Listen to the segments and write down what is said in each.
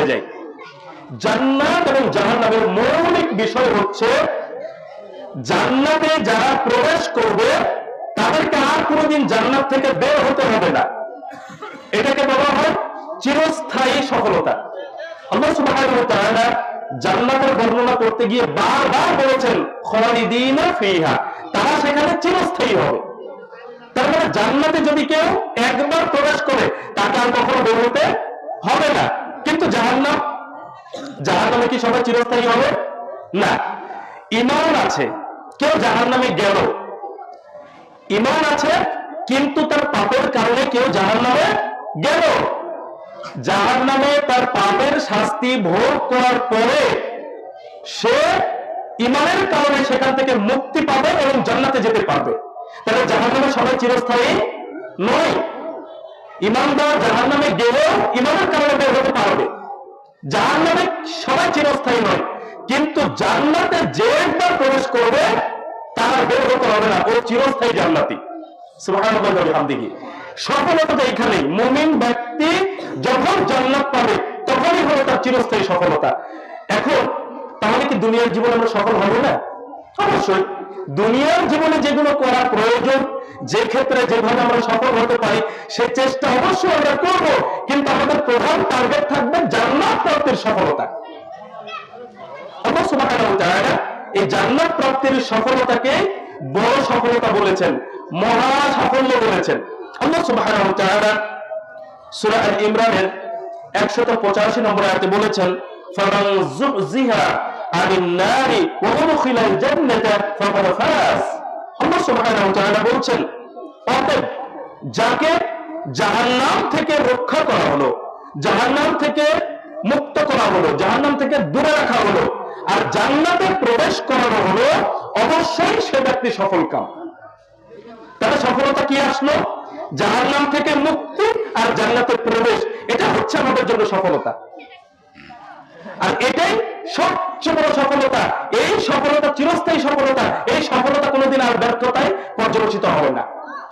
চলে যাই জান্নাত এবং জাহান্নামের মৌলিক বিষয় হচ্ছে, জান্নাতে যারা প্রবেশ করবে, তাদেরকে আর কোনোদিন জান্নাত থেকে বের হতে হবে না। এটাকে বলা হয় চিরস্থায়ী সফলতা। আল্লাহ তাআলা জান্নাতের বর্ণনা করতে গিয়ে বারবার বলেছেন, খালিদিনা ফিহা তারা সেখানে চিরস্থায়ী হবে। তার মানে জান্নাতে যদি কেউ একবার প্রবেশ করে, তাকে আর কখনো বের হতে হবে না। কিন্তু জাহান্নাম। জাহান্নামে কি সবাই চিরস্থায়ী হবে? না। ইমান আছে, কেউ জাহান্নামে গেল। ইমান আছে, কিন্তু তার পাপের কারণে কেউ জাহান্নামে গেল। জাহান্নামে তার পাপের শাস্তি ভোগ করার পরে সে ইমানের কারণে সেখান থেকে মুক্তি পাবে এবং জান্নাতে যেতে পারবে। তাহলে জাহান্নামে সবাই চিরস্থায়ী নয়। ইমানদার জাহান্নামে গেলেও ইমানের কারণে বের হতে পারবে। জাহান্নামে সবাই চিরস্থায়ী নয়, কিন্তু জান্নাতে যে একবার প্রবেশ করবে, তারা বের হতে হবে না, ও চিরস্থায়ী জান্নাতি। সফলতা তো এখানেই মুমিন ব্যক্তি যখন জান্নাত পাবে, তখনই হলো তার চিরস্থায়ী সফলতা। এখন, তাহলে কি দুনিয়ার জীবনে আমরা সফল হব না? অবশ্যই দুনিয়ার জীবনে যেগুলো করা প্রয়োজন, যে ক্ষেত্রে যেভাবে আমরা সফল হতে পারি, সে চেষ্টা অবশ্যই আমরা করব। কিন্তু আমাদের প্রধান টার্গেট থাকবে জান্নাত প্রাপ্তির সফলতা। এই জান্নাত প্রাপ্তির সফলতাকে বড় সফলতা বলেছেন, মহা সাফল্য বলেছেন। আল্লাহ তাআলা সূরা ইমরানের 185 নম্বর আয়তে বলেছেন, ফামান যুহজিহা আনিন নারি বলছেন, অতএব যাকে জাহান্নাম থেকে রক্ষা করা হলো, জাহান্নাম থেকে মুক্ত করা হলো, জাহান্নাম থেকে দূরে রাখা হলো, আর জান্নাতে প্রবেশ করানো হলো, অবশ্যই সে ব্যক্তি সফল কাম। তাহলে সফলতা কি আসলো? জাহান্নাম থেকে মুক্তি আর জান্নাতে প্রবেশ, এটা হচ্ছে আমাদের জন্য সফলতা। আর এটাই সবচেয়ে বড় সফলতা। এই সফলতা চিরস্থায়ী সফলতা, এই সফলতা কোনোদিন আর ব্যর্থতায় পর্যবেসিত হবে না।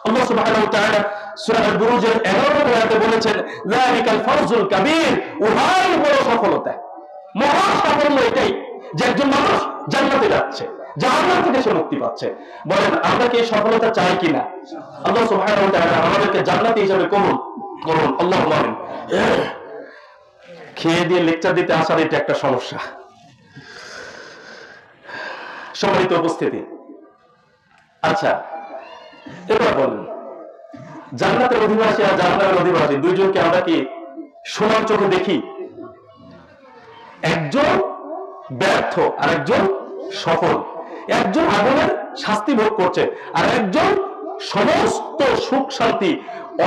আল্লাহ সুবহানাহু ওয়া তাআলা সূরা আল-বুরুজের 11 নম্বর আয়াতে বলেছেন, যালিকাল ফাওজুল কাবীর উহাই বড় সফলতা। মহা সাফল্য এটাই যে একজন মানুষ জান্নাতে যাচ্ছে মুক্তি পাচ্ছে। বলেন, আমরা কি সফলতা চাই কিনা? আমাদেরকে জান্নাতি হিসাবে কবুল করুন। আল্লাহ আমিন খেয়ে দিয়ে লেকচার দিতে আসার এটা একটা সমস্যা। সম্মানিত উপস্থিতি। আচ্ছা এবার বলেন, জান্নাতের অধিবাসী আর জাহান্নামের অধিবাসী, দুইজনকে আমরা কি সমান চোখে দেখি? একজন ব্যর্থ আর একজন সফল। একজন আগুনের শাস্তি ভোগ করছে আর একজন সমস্ত সুখ শান্তি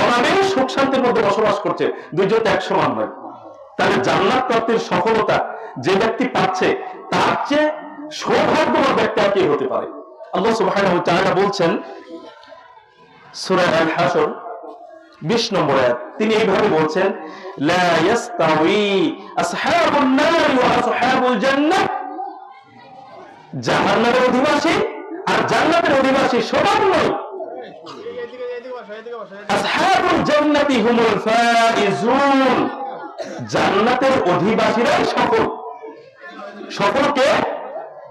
অনামের সুখ শান্তির মধ্যে বসবাস করছে। দুইজন তো এক সমান নয়। তাহলে জান্নাত প্রাপ্তির সফলতা যে ব্যক্তি পাচ্ছে তার চেয়ে সৌভাগ্যবান ব্যক্তি আর কি হতে পারে? আল্লাহ সুবহানাহু ওয়া তাআলা বলছেন সূরা আল হাসর 20 নম্বর আয়াত তিনি এইভাবে বলছেন লা ইয়াস্তাউই আসহাবুন নার ওয়া আসহাবুল জান্নাহ। জাহান্নামের অধিবাসী আর জান্নাতের অধিবাসী সমান নয়। আসহাবুল জান্নাতি হুমুল ফাইজুন। জান্নাতের অধিবাসীরাই সফল। সফলকে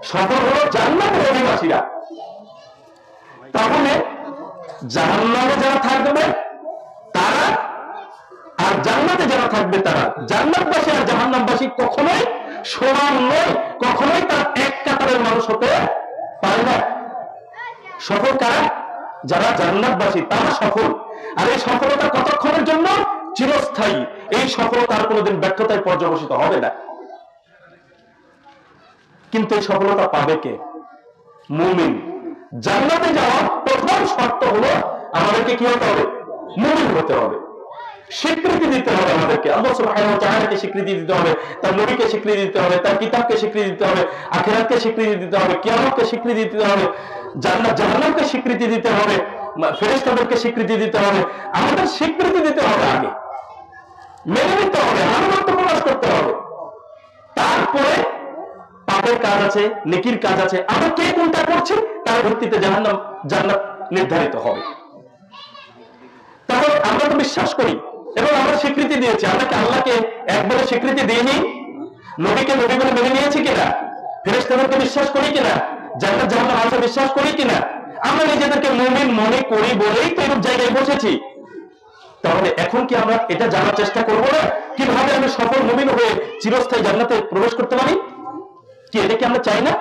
সফল হলো জান্নাতের অধিবাসীরা। তাহলে জাহান্নামে যারা থাকবে, তারা আর জান্নাতে যারা থাকবে তারা? জান্নাতবাসী আর জাহান্নামবাসী কখনোই সমান নয়, কখনোই তার এক কাতারের মানুষ হতে পারে না। সফল কারা? যারা জান্নাতবাসী, তারা সফল। আর এই সফলতা কতক্ষণের জন্য? চিরস্থায়ী। এই সফলতা আর কোনোদিন ব্যর্থতায় পর্যবসিত হবে না। কিন্তু এই সফলতা পাবে কে? মুমিন। জান্নাতে যাওয়ার প্রথম শর্ত হলো আমাদেরকে কি হতে হবে? মুমিন হতে হবে। স্বীকৃতি দিতে হবে আমাদেরকে। আল্লাহ সুবহানাহু ওয়া তাআলাকে স্বীকৃতি দিতে হবে, তার নবীকে স্বীকৃতি দিতে হবে, তার কিতাবকে স্বীকৃতি দিতে হবে, আখিরাতকে স্বীকৃতি দিতে হবে, কিয়ামতকে স্বীকৃতি দিতে হবে, জান্নাত জাহান্নামকে স্বীকৃতি দিতে হবে ফেরেশতাদেরকে স্বীকৃতি দিতে হবে। আমাদের স্বীকৃতি দিতে হবে আগে। মেনে নিতে হবে, আনুগত্য প্রকাশ করতে হবে। তারপরে পাপের কাজ আছে, নেকির কাজ আছে। আমরা কে কোনটা করছি, তার ভিত্তিতে জাহান্নাম, জান্নাত নির্ধারিত হবে। তাহলে আমরা তো বিশ্বাস করি, এবং আমরা স্বীকৃতি দিয়েছি। আমরা কি আল্লাহকে একবারে স্বীকৃতি দিইনি? নবীকে নবী বলে মেনে নিয়েছি কিনা? ফেরেশতাদেরকে বিশ্বাস করি কিনা? জান্নাত জাহান্নাম আছে, বিশ্বাস করি কিনা? আমরা নিজেদেরকে মুমিন মনে করি বলেই তো এরূপ জায়গায় বসেছি। তাহলে এখন কি আমরা এটা জানার চেষ্টা করব না? কীভাবে আমি সফল মুমিন হয়ে চিরস্থায়ী জান্নাতে প্রবেশ করতে পারি? কি এটা কি আমরা চাই না?